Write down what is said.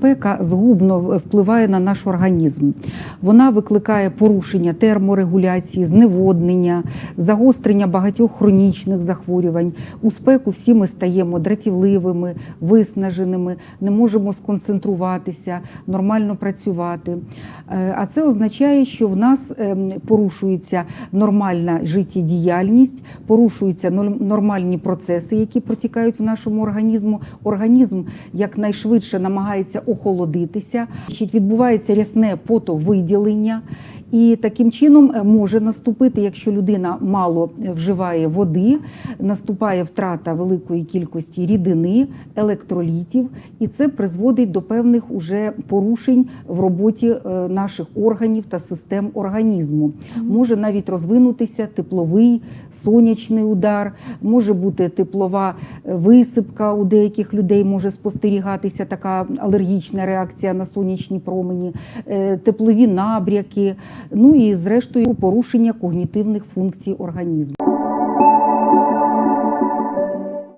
Спека згубно впливає на наш організм. Вона викликає порушення терморегуляції, зневоднення, загострення багатьох хронічних захворювань. У спеку всі ми стаємо дратівливими, виснаженими, не можемо сконцентруватися, нормально працювати. Е, А це означає, що в нас ем, порушується нормальна життєдіяльність, порушуються нор- нормальні процеси, які протікають в нашому організму. Організм якнайшвидше намагається охолодитися. Відбувається рясне потовиділення. І таким чином е, може наступити, якщо людина мало е, вживає води, наступає втрата великої кількості рідини, електролітів, і це призводить до певних уже порушень в роботі е, наших органів та систем організму. Може навіть розвинутися тепловий сонячний удар, може бути теплова висипка у деяких людей, може спостерігатися така алергічна реакція на сонячні промені, теплові набряки, ну і зрештою порушення когнітивних функцій організму.